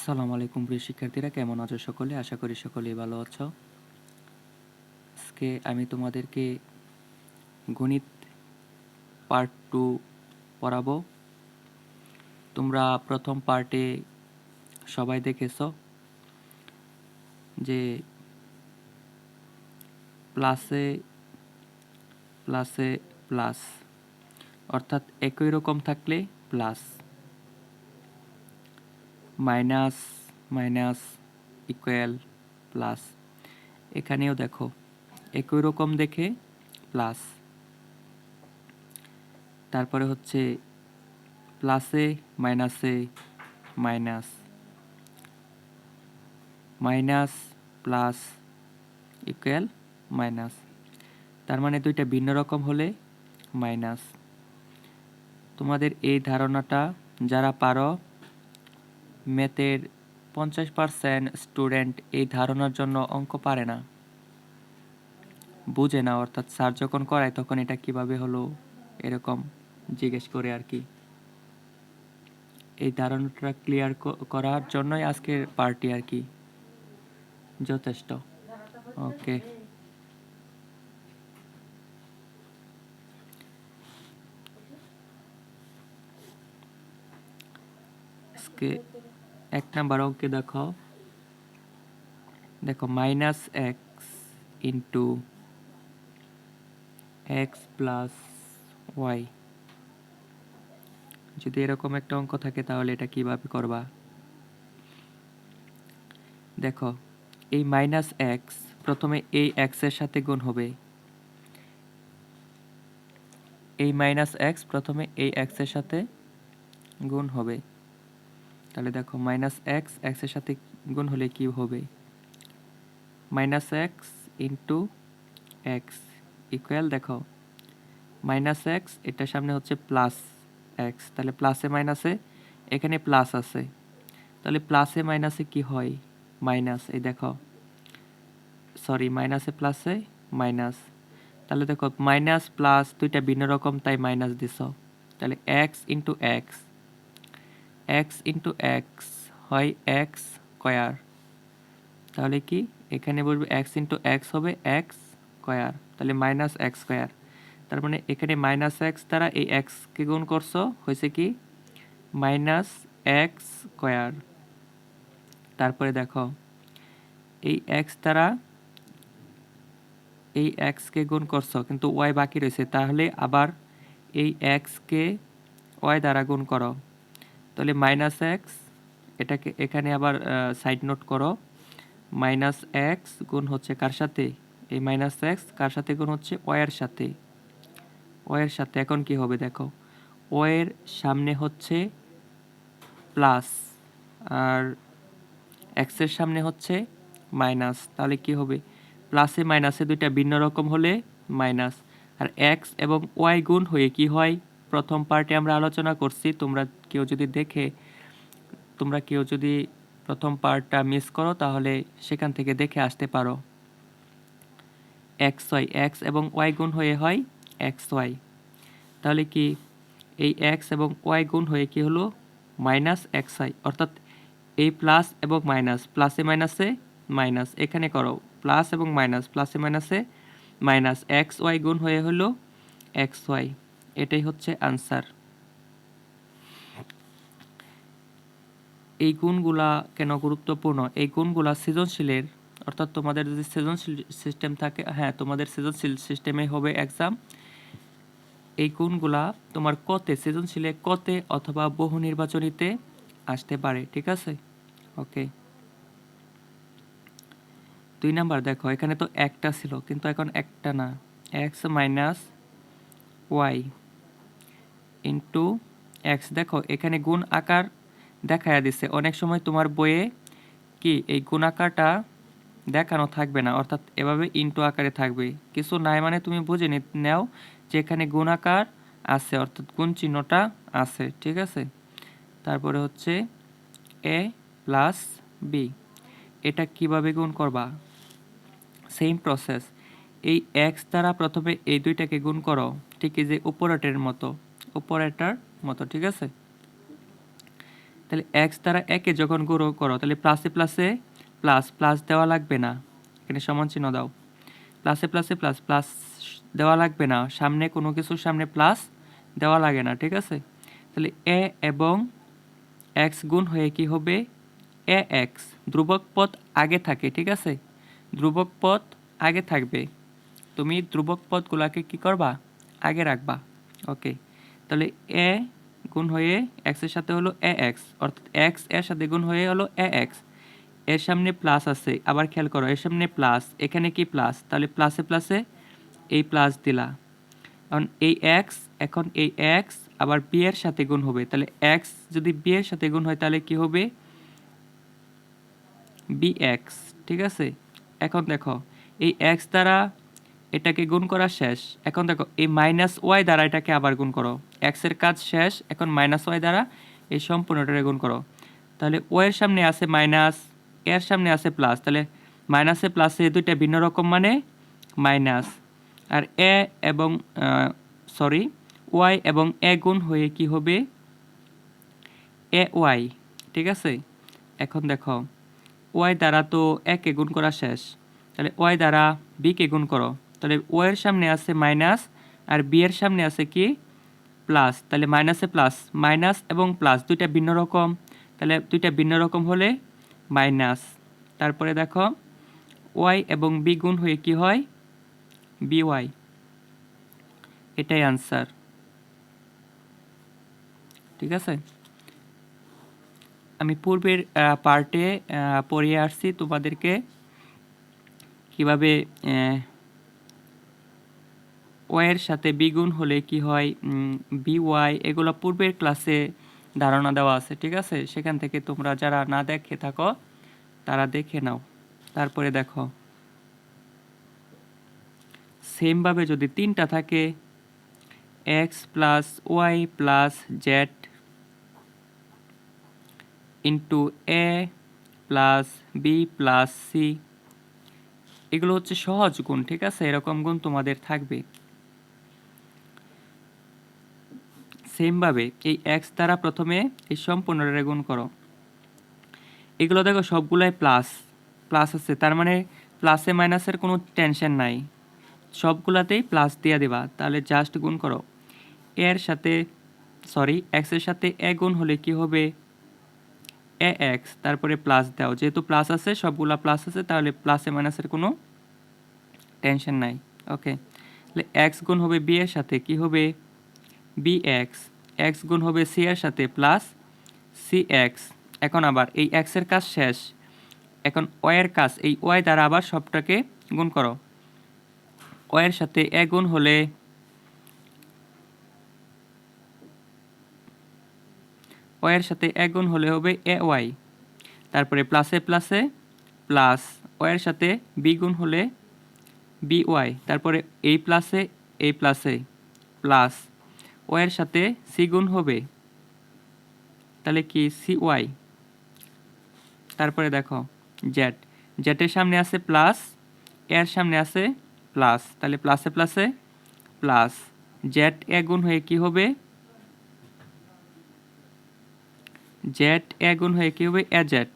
আসসালামু আলাইকুম প্রিয় শিক্ষার্থীরা, কেমন আছো সকলে? আশা করি সকলেই ভালো আছো। আজকে আমি তোমাদেরকে গণিত পার্ট টু পড়াবো। তোমরা প্রথম পার্টে সবাই দেখেছ যে প্লাসে প্লাসে প্লাস অর্থাৎ একই রকম থাকলে plus minus minus equal plus এখানেও দেখো, একই রকম দেখে প্লাস তারপরে হচ্ছে প্লাসে মাইনাসে minus minus plus equal minus তার মানে দুইটা ভিন্ন রকম হলে মাইনাস তোমাদের এই ধারণাটা যারা পারো ম্যাথের পঞ্চাশ পার্সেন্ট স্টুডেন্ট এই ধারণার জন্য অঙ্ক পারে না। বুঝে না, অর্থাৎ স্যার যখন করায় তখন এটা কীভাবে হলো এরকম জিজ্ঞেস করে আর কি। এই ধারণাটা ক্লিয়ার করার জন্যই আজকের পার্টি আর কি। যথেষ্ট। ওকে আজকে এক নাম্বার অঙ্কে দেখো। দেখো minus X into X plus Y যদি এরকম একটা অঙ্ক থাকে, তাহলে এটা কীভাবে করবা? দেখো, এই মাইনাস এক্স প্রথমে এই এক্সের সাথে গুণ হবে। এই মাইনাস এক্স প্রথমে এই এক্সের সাথে গুণ হবে। তাহলে দেখো মাইনাস এক্স এক্সের সাথে গুণ হলে কি হবে? Minus X into X equal দেখো মাইনাস এক্স এটার সামনে হচ্ছে প্লাস এক্স তাহলে প্লাসে মাইনাসে এখানে প্লাস আছে। তাহলে প্লাসে মাইনাসে কি হয়? মাইনাস এই দেখো সরি মাইনাসে প্লাসে মাইনাস তাহলে দেখো মাইনাস প্লাস দুইটা ভিন্ন রকম, তাই মাইনাস দিছ। তাহলে X into X X into X হয় এক্স স্কয়ার তাহলে কি? এখানে বলবে এক্স ইন্টু এক্স হবে এক্স স্কয়ার তাহলে মাইনাস এক্স স্কয়ার তার মানে এখানে মাইনাস এক্স দ্বারা এই এক্সকে গুণ করছ, হয়েছে কি? মাইনাস এক্স স্কয়ার তারপরে দেখো, এই এক্স দ্বারা এই এক্সকে গুণ করছ, কিন্তু ওয়াই বাকি রয়েছে, তাহলে আবার এই এক্সকে ওয়াই দ্বারা গুণ করো। তাহলে মাইনাস এক্স এটাকে, এখানে আবার সাইড নোট করো। মাইনাস এক্স গুণ হচ্ছে কার সাথে? এই মাইনাস এক্স কার সাথে গুণ হচ্ছে? ওয়ের সাথে। ওয়ের সাথে, এখন কি হবে দেখো? ওয়ের সামনে হচ্ছে প্লাস আর এক্সের সামনে হচ্ছে মাইনাস তাহলে কি হবে? প্লাসে মাইনাসে দুইটা ভিন্ন রকম হলে মাইনাস আর এক্স এবং ওয়াই গুণ হয়ে কি হয়? প্রথম পার্টে আমরা আলোচনা করছি। তোমরা কেউ যদি দেখে, তোমরা কেউ যদি প্রথম পার্টটা মিস করো, তাহলে সেখান থেকে দেখে আসতে পারো। এক্স, ওয়াই, এক্স এবং ওয়াই গুণ হয়ে হয় এক্স, ওয়াই। তাহলে কি এই এক্স এবং ওয়াই গুণ হয়ে কি হলো? Minus X, Y. অর্থাৎ এই প্লাস এবং মাইনাস, প্লাসে মাইনাসে মাইনাস। এখানে করো, প্লাস এবং মাইনাস, প্লাসে মাইনাসে মাইনাস। এক্স, ওয়াই গুণ হয়ে হলো এক্স, ওয়াই। এটাই হচ্ছে আনসার এই গুণগুলা কেন গুরুত্বপূর্ণ? এই গুণগুলা সৃজনশীলের, অর্থাৎ তোমাদের যদি সৃজনশীল সিস্টেম থাকে হ্যাঁ তোমাদের সৃজনশীল সিস্টেমে হবে এক্সাম এই গুণগুলা তোমার কতে, সৃজনশীলে কতে অথবা বহু নির্বাচনীতে আসতে পারে, ঠিক আছে? ওকে দুই নাম্বার, দেখো, এখানে তো একটা ছিল, কিন্তু এখন একটা না। X minus Y into X দেখো, এখানে গুণ আকার দেখায়া দিছে। অনেক সময় তোমার বইয়ে কি, এই গুণ আকারটা দেখানো থাকবে না, অর্থাৎ এভাবে ইন্টু আকারে থাকবে। কিছু নাই মানে তুমি বুঝে নেও যে এখানে গুণ আকার আছে, অর্থাৎ গুণ চিহ্নটা আছে, ঠিক আছে? তারপরে হচ্ছে এ প্লাস বি এটা কীভাবে গুণ করবা? সেম প্রসেস এই এক্স দ্বারা প্রথমে এই দুইটাকে গুণ করো, ঠিক যে উপরেটের মতো। উপরেটার মতো, ঠিক আছে? তাহলে এক্স দ্বারা একে যখন গুণ করো, তাহলে প্লাসে প্লাসে প্লাস প্লাস দেওয়া লাগবে না। এখানে সমান চিহ্ন দাও। প্লাসে প্লাসে প্লাস প্লাস দেওয়া লাগবে না। সামনে কোনো কিছুর সামনে প্লাস দেওয়া লাগে না, ঠিক আছে? তাহলে এ এবং এক্স গুণ হয়ে কি হবে? এ এক্স ধ্রুবক পদ আগে থাকে, ঠিক আছে? ধ্রুবক পদ আগে থাকবে। তুমি ধ্রুবক পদগুলোকে কি করবা? আগে রাখবা। ওকে তাহলে এ গুণ হয়ে এক্সের সাথে হলো এ এক্স অর্থাৎ এক্সের সাথে গুণ হয়ে হলো এ এক্সের সামনে প্লাস আছে, আবার খেয়াল করো, এর সামনে প্লাস এখানে কি প্লাস তাহলে প্লাসে প্লাসে এই প্লাস দিলা। কারণ এই এক্স এখন এই এক্স আবার বি এর সাথে গুণ হবে। তাহলে এক্স যদি বি এর সাথে গুণ হয়, তাহলে কি হবে? বি এক্স ঠিক আছে? এখন দেখো, এই এক্স দ্বারা এটাকে গুণ করা শেষ। এখন দেখো, এই মাইনাস ওয়াই দ্বারা এটাকে আবার গুণ করো। এক্সের কাজ শেষ, এখন মাইনাস ওয়াই দ্বারা এই সম্পূর্ণটাকে গুণ করো। তাহলে ও এর সামনে আছে মাইনাস এর সামনে আছে প্লাস তাহলে মাইনাসে প্লাসে দুইটা ভিন্ন রকম মানে মাইনাস আর এ এবং সরি ওয়াই এবং এ গুণ হয়ে কি হবে? এ ওয়াই ঠিক আছে? এখন দেখো ওয়াই দ্বারা তো একে গুণ করা শেষ। তাহলে ওয়াই দ্বারা বিকে গুণ করো। তাহলে ও এর সামনে আছে মাইনাস আর বি এর সামনে আছে কি? প্লাস। তাহলে মাইনাসে প্লাস। মাইনাস এবং প্লাস দুইটা ভিন্ন রকম। তাহলে দুইটা ভিন্ন রকম হলে মাইনাস। তারপরে দেখো, ওয়াই এবং বি গুণ হয়ে কি হয়? B Y. এটাই আনসার ঠিক আছে? আমি পূর্বের পার্টে পড়িয়ে আসছি তোমাদেরকে কীভাবে ওয়ের সাথে বিগুণ হলে কি হয়? বি ওয়াই এগুলো পূর্বের ক্লাসে ধারণা দেওয়া আছে, ঠিক আছে? সেখান থেকে তোমরা যারা না দেখে থাকো, তারা দেখে নাও। তারপরে দেখো। সেমভাবে যদি তিনটা থাকে X plus Y plus Z into A plus B plus C এগুলো হচ্ছে সহজ গুণ, ঠিক আছে? এরকম গুণ তোমাদের থাকবে। সেমভাবে এই এক্স দ্বারা প্রথমে এই সম্পূর্ণটা গুণ করো। এগুলো দেখো সবগুলাই প্লাস প্লাস আছে। তার মানে প্লাসে মাইনাসের কোনো টেনশন নাই। সবগুলাতেই প্লাস দিয়ে দেবা। তাহলে জাস্ট গুণ করো। এর সাথে সরি এক্সের সাথে এ গুণ হলে কি হবে? এ এক্স তারপরে প্লাস দাও। যেহেতু প্লাস আছে, সবগুলা প্লাস আছে, তাহলে প্লাসে মাইনাসের কোনো টেনশন নাই। ওকে তাহলে এক্স গুণ হবে বি এর সাথে। কি হবে? বি এক্স এক্স গুণ হবে সি এর সাথে প্লাস সি এক্স এখন আবার এই এক্সের কাজ শেষ। এখন ওয়ের কাজ, এই ওয়াই দ্বারা আবার সবটাকে গুণ করো। ওয়ের সাথে এ গুণ হলে ওয়ের সাথে এ গুণ হলে হবে এ ওয়াই তারপরে প্লাসে প্লাসে প্লাস ওয়ের সাথে বি গুণ হলে বি ওয়াই তারপরে এই প্লাসে এই প্লাসে প্লাস ওয়ের সাথে সি গুণ হবে। তাহলে কি সি ওয়াই? তারপরে দেখো জেড জেটের সামনে আছে প্লাস, এর সামনে আছে প্লাস। তাহলে প্লাসে প্লাসে প্লাস। জেড এ গুণ হয়ে কি হবে? জেড এ গুণ হয়ে কি হবে? এ জেড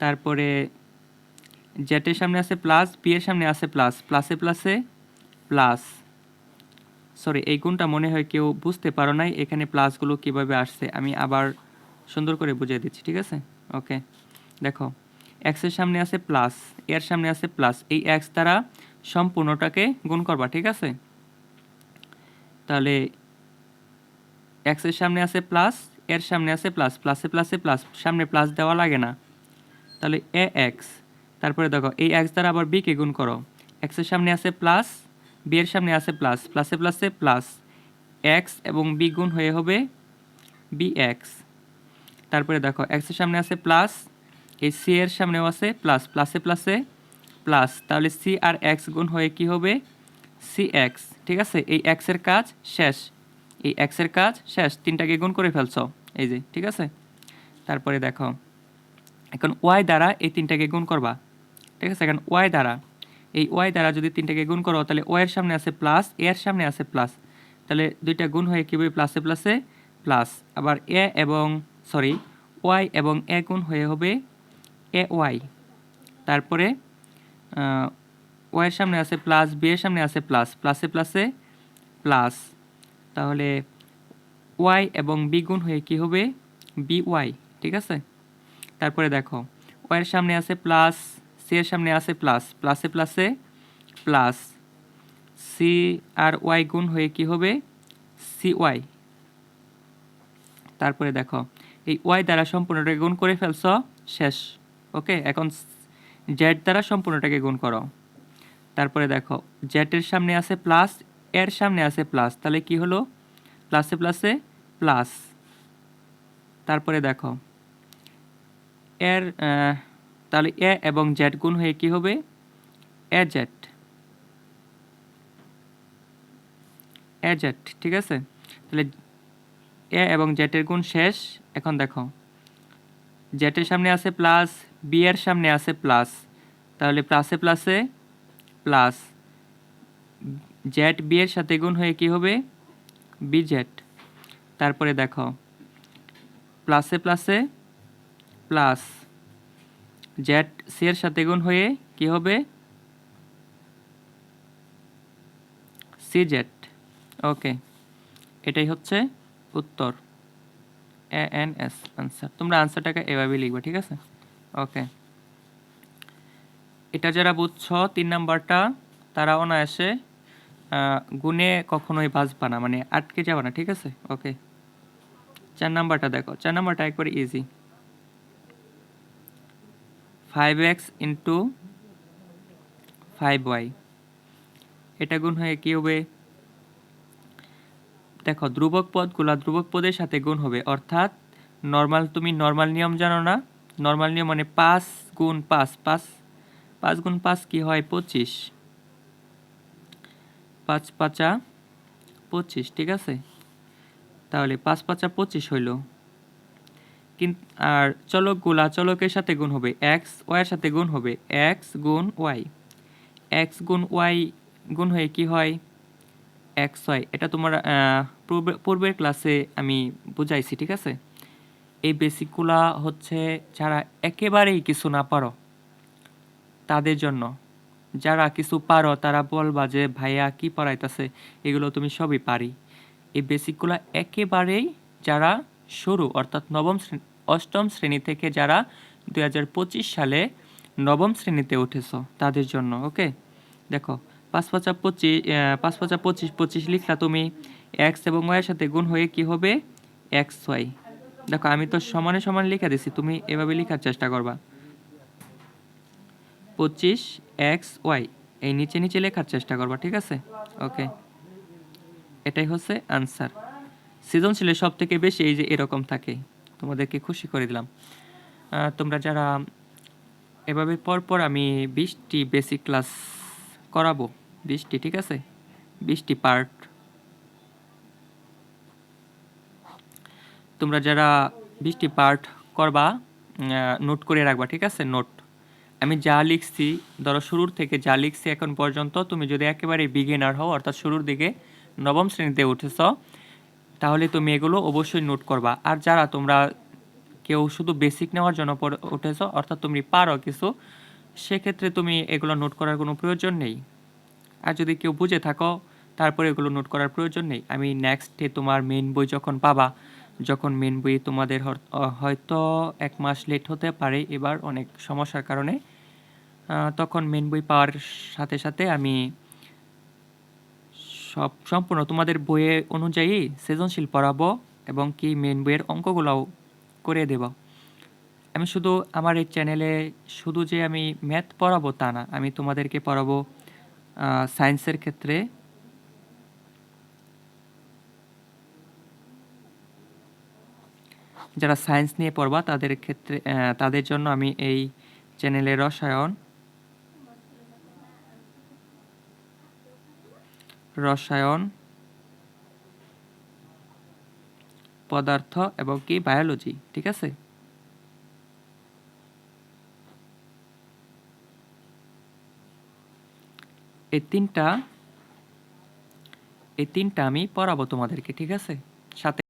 তারপরে জেটের সামনে আছে প্লাস, বি এর সামনে আছে প্লাস। প্লাসে প্লাসে প্লাস। সরি এই গুণটা মনে হয় কেউ বুঝতে পারো নাই, এখানে প্লাসগুলো কীভাবে আসছে, আমি আবার সুন্দর করে বুঝিয়ে দিচ্ছি, ঠিক আছে? ওকে দেখো এক্সের সামনে আছে প্লাস এর সামনে আছে প্লাস এই এক্স দ্বারা সম্পূর্ণটাকে গুণ করবা, ঠিক আছে? তাহলে এক্সের সামনে আছে প্লাস এর সামনে আছে প্লাস প্লাসে প্লাসে প্লাস সামনে প্লাস দেওয়া লাগে না। তাহলে এ এক্স তারপরে দেখো, এই এক্স দ্বারা আবার বিকে গুণ করো এক্সের সামনে আছে প্লাস বি এর সামনে আছে প্লাস প্লাসে প্লাসে প্লাস এক্স এবং বি গুণ হয়ে হবে বি এক্স তারপরে দেখো এক্সের সামনে আছে প্লাস এই সি এর সামনেও আছে প্লাস প্লাসে প্লাসে প্লাস তাহলে সি আর এক্স গুণ হয়ে কি হবে? সি এক্স ঠিক আছে? এই এক্সের কাজ শেষ। এই এক্সের কাজ শেষ। তিনটাকে গুণ করে ফেলছো। এই যে, ঠিক আছে? তারপরে দেখো, এখন ওয়াই দ্বারা এই তিনটাকে গুণ করবা। ঠিক আছে? এখন ওয়াই দ্বারা এই ওয়াই দ্বারা যদি তিনটাকে গুণ করো, তাহলে ওয়ের সামনে আছে প্লাস এর সামনে আছে প্লাস তাহলে দুইটা গুণ হয়ে কী হবে? প্লাসে প্লাসে প্লাস আবার এ এবং সরি ওয়াই এবং এ গুণ হয়ে হবে এ ওয়াই তারপরে ওয়াইয়ের সামনে আছে প্লাস বি এর সামনে আছে প্লাস প্লাসে প্লাসে প্লাস তাহলে ওয়াই এবং বি গুণ হয়ে কি হবে? বি ওয়াই ঠিক আছে? তারপরে দেখো ওয়াইয়ের সামনে আছে প্লাস সি এর সামনে আছে প্লাস প্লাসে প্লাসে প্লাস সি আর ওয়াই গুণ হয়ে কি হবে? সি ওয়াই তারপরে দেখো এই ওয়াই দ্বারা সম্পূর্ণটাকে গুণ করে ফেলছ শেষ। ওকে এখন জেড দ্বারা সম্পূর্ণটাকে গুণ করো। তারপরে দেখো জেটের সামনে আছে প্লাস এর সামনে আছে প্লাস তাহলে কি হলো? প্লাসে প্লাসে প্লাস তারপরে দেখো এর আহ, তাহলে এ এবং জেড গুণ হয়ে কি হবে? A Z. এ জেড, ঠিক আছে? তাহলে এ এবং জেটের গুণ শেষ। এখন দেখো জেটের সামনে আছে প্লাস, বি এর সামনে আছে প্লাস। তাহলে প্লাসে প্লাসে প্লাস। জেড, বি এর সাথে গুণ হয়ে কি হবে? B Z. তারপরে দেখো, প্লাসে প্লাসে প্লাস। জেড সি এর সাথে গুণ হয়ে কি হবে? C Z okay. এটাই হচ্ছে উত্তর। A N S answer. তোমরা আনসারটাকে এভাবে লিখবে, ঠিক আছে? ওকে। এটা যারা বুঝছ, তিন নাম্বারটা, তারা অনায়াসে গুণে কখনোই বাঁচবা না মানে আটকে যাবে না, ঠিক আছে? ওকে। চার নাম্বারটা দেখো। চার নাম্বারটা একবারে easy five X into Y এটা গুণ হয়ে কী হবে? দেখো, ধ্রুবক পদগুলা ধ্রুবক পদের সাথে গুণ হবে। অর্থাৎ নর্মাল তুমি নর্মাল নিয়ম জানো না? নর্মাল নিয়ম মানে পাঁচ গুণ পাঁচ পাঁচ পাঁচ গুণ পাঁচ কি হয়? পঁচিশ। পাঁচ পাঁচা পঁচিশ, ঠিক আছে? তাহলে পাঁচ পাঁচা পঁচিশ হইল। কিন্তু আর চলকগুলা চলকের সাথে গুণ হবে এক্স ওয়াইয়ের সাথে গুণ হবে এক্স গুণ ওয়াই এক্স গুণ ওয়াই গুণ হয়ে কি হয়? এক্স ওয়াই এটা তোমার পূর্বের ক্লাসে আমি বুঝাইছি, ঠিক আছে? এই বেসিকগুলা হচ্ছে যারা একেবারেই কিছু না পারো তাদের জন্য। যারা কিছু পারো, তারা বলবা যে, ভাইয়া, কি পড়াইতেছে? এগুলো তুমি সবই পারি। এই বেসিকগুলো একেবারেই যারা শুরু, অর্থাৎ নবম অষ্টম শ্রেণি থেকে যারা দুই হাজার পঁচিশ সালে নবম শ্রেণীতে উঠেছো, তাদের জন্য, ওকে? দেখো, পাঁচ পাঁচা পঁচিশ পাঁচ পাঁচা পঁচিশ পঁচিশ লিখলা তুমি এক্স এবং ওয়াইয়ের সাথে গুণ হয়ে কি হবে? এক্স ওয়াই দেখো, আমি তো সমানে সমান লিখে দিছি, তুমি এভাবে লেখার চেষ্টা করবা। পঁচিশ এক্স ওয়াই এই নিচে নিচে লেখার চেষ্টা করবা, ঠিক আছে? ওকে। এটাই হচ্ছে আনসার সৃজনশীলের সব থেকে বেশি এই যে এরকম থাকে। তোমাদেরকে খুশি করে দিলাম। তোমরা যারা এভাবে পরপর আমি বিশটি বেসিক ক্লাস করাবো, বিশটি, ঠিক আছে? বিশটি পার্ট তোমরা যারা বিশটি পার্ট করবা নোট করে রাখবা, ঠিক আছে? নোট আমি যা লিখছি, ধরো শুরুর থেকে যা লিখছি এখন পর্যন্ত, তুমি যদি একেবারে বিগিনার হও, অর্থাৎ শুরুর দিকে নবম শ্রেণীতে উঠেছ তাহলে তুমি এগুলো অবশ্যই নোট করবা। আর যারা তোমরা কেউ শুধু বেসিক নেওয়ার জন্য পড়ে- উঠেছ, অর্থাৎ তুমি পারো কিছু, সেক্ষেত্রে তুমি এগুলো নোট করার কোনো প্রয়োজন নেই। আর যদি কেউ বুঝে থাকো, তারপরে এগুলো নোট করার প্রয়োজন নেই। আমি নেক্সটে তোমার মেন বই যখন পাবা, যখন মেন বই তোমাদের হয়তো এক মাস লেট হতে পারে, এবার অনেক সমস্যার কারণে তখন মেন বই পাওয়ার সাথে সাথে আমি সব সম্পূর্ণ। তোমাদের বইয়ে অনুযায়ী সৃজনশীল পড়াবো এবং কি মেন বইয়ের অঙ্কগুলোও করে দেব। আমি শুধু আমার এই চ্যানেলে শুধু যে আমি ম্যাথ পড়াবো তা না, আমি তোমাদেরকে পড়াবো সায়েন্সের ক্ষেত্রে। যারা সায়েন্স নিয়ে পড়বা তাদের ক্ষেত্রে তাদের জন্য আমি এই চ্যানেলে রসায়ন রসায়ন, পদার্থ এবং কি? বায়োলজি, ঠিক আছে? এই তিনটা এই তিনটা আমি পড়াবো তোমাদেরকে, ঠিক আছে? সাথে